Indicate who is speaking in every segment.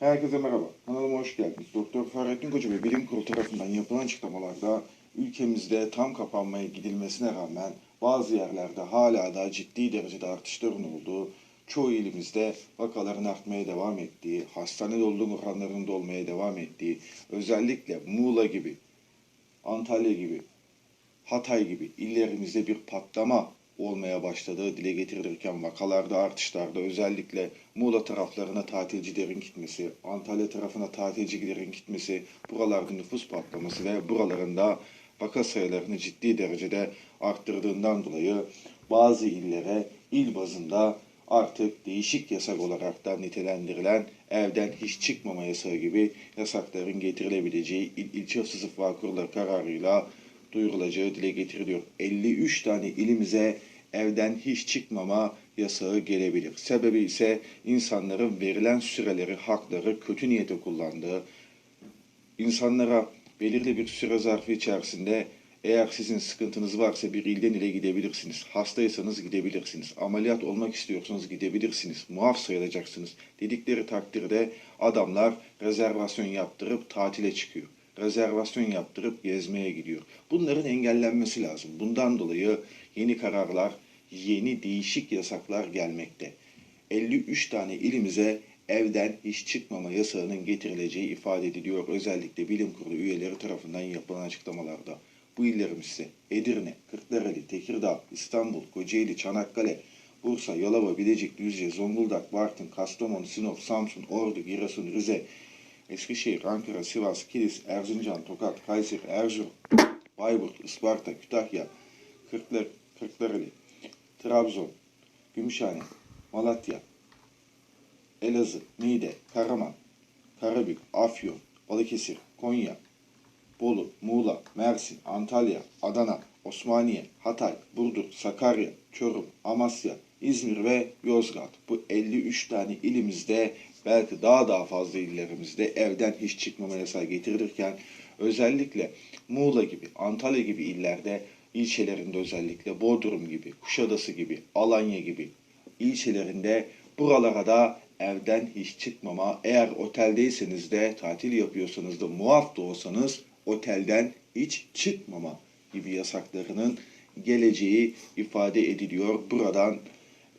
Speaker 1: Herkese merhaba. Kanalıma hoş geldiniz. Doktor Fahrettin Koca ve Bilim Kurulu tarafından yapılan açıklamalarda ülkemizde tam kapanmaya gidilmesine rağmen bazı yerlerde hala da ciddi derecede artışların olduğu, çoğu ilimizde vakaların artmaya devam ettiği, hastane doluluk oranlarının da olmaya devam ettiği, özellikle Muğla gibi, Antalya gibi, Hatay gibi illerimizde bir patlama olmaya başladığı dile getirilirken vakalarda artışlarda özellikle Muğla taraflarına tatilcilerin gitmesi, Antalya tarafına tatilcilerin gitmesi, buralarda nüfus patlaması ve buralarında vaka sayılarını ciddi derecede arttırdığından dolayı bazı illere il bazında artık değişik yasak olarak da nitelendirilen evden hiç çıkmama yasağı gibi yasakların getirilebileceği il ilçe sızıf ve kurulları kararıyla duyurulacağı dile getiriliyor. 53 tane ilimize evden hiç çıkmama yasağı gelebilir. Sebebi ise insanların verilen süreleri, hakları kötü niyete kullandığı, insanlara belirli bir süre zarfı içerisinde eğer sizin sıkıntınız varsa bir ilden ile gidebilirsiniz. Hastaysanız gidebilirsiniz. Ameliyat olmak istiyorsanız gidebilirsiniz. Muaf sayılacaksınız. Dedikleri takdirde adamlar rezervasyon yaptırıp tatile çıkıyor. Rezervasyon yaptırıp gezmeye gidiyor. Bunların engellenmesi lazım. Bundan dolayı yeni kararlar, yeni değişik yasaklar gelmekte. 53 tane ilimize evden hiç çıkmama yasağının getirileceği ifade ediliyor. Özellikle bilim kurulu üyeleri tarafından yapılan açıklamalarda. Bu illerimiz ise Edirne, Kırklareli, Tekirdağ, İstanbul, Kocaeli, Çanakkale, Bursa, Yalova, Bilecik, Düzce, Zonguldak, Bartın, Kastamonu, Sinop, Samsun, Ordu, Giresun, Rize, Eskişehir, Ankara, Sivas, Kilis, Erzincan, Tokat, Kayseri, Erzurum, Bayburt, Isparta, Kütahya, Kırklar, Kırklareli, Trabzon, Gümüşhane, Malatya, Elazığ, Niğde, Karaman, Karabük, Afyon, Balıkesir, Konya, Bolu, Muğla, Mersin, Antalya, Adana, Osmaniye, Hatay, Burdur, Sakarya, Çorum, Amasya, İzmir ve Yozgat. Bu 53 tane ilimizde belki daha daha fazla illerimizde evden hiç çıkmama yasağı getirilirken özellikle Muğla gibi, Antalya gibi illerde ilçelerinde özellikle Bodrum gibi, Kuşadası gibi, Alanya gibi ilçelerinde buralara da evden hiç çıkmama, eğer oteldeyseniz de tatil yapıyorsanız da muaf da olsanız otelden hiç çıkmama gibi yasaklarının geleceği ifade ediliyor. Buradan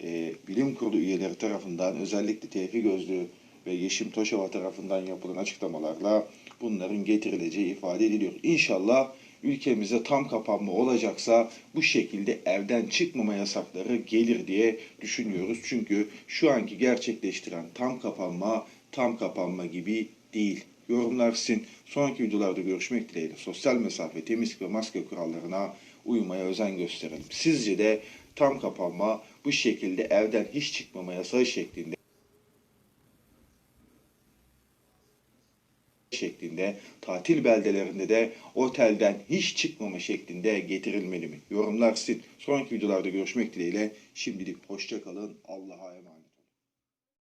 Speaker 1: e, bilim kurulu üyeleri tarafından özellikle Tevfik Gözlü ve Yeşim Toşova tarafından yapılan açıklamalarla bunların getirileceği ifade ediliyor. İnşallah ülkemize tam kapanma olacaksa bu şekilde evden çıkmama yasakları gelir diye düşünüyoruz. Çünkü şu anki gerçekleştiren tam kapanma tam kapanma gibi değil. Yorumlar sizin. Sonraki videolarda görüşmek dileğiyle sosyal mesafe, temizlik ve maske kurallarına uymaya özen gösterelim. Sizce de tam kapanma bu şekilde evden hiç çıkmama yasağı şeklinde şeklinde tatil beldelerinde de otelden hiç çıkmama şeklinde getirilmeli mi? Yorumlar sizin. Sonraki videolarda görüşmek dileğiyle şimdilik hoşça kalın. Allah'a emanet.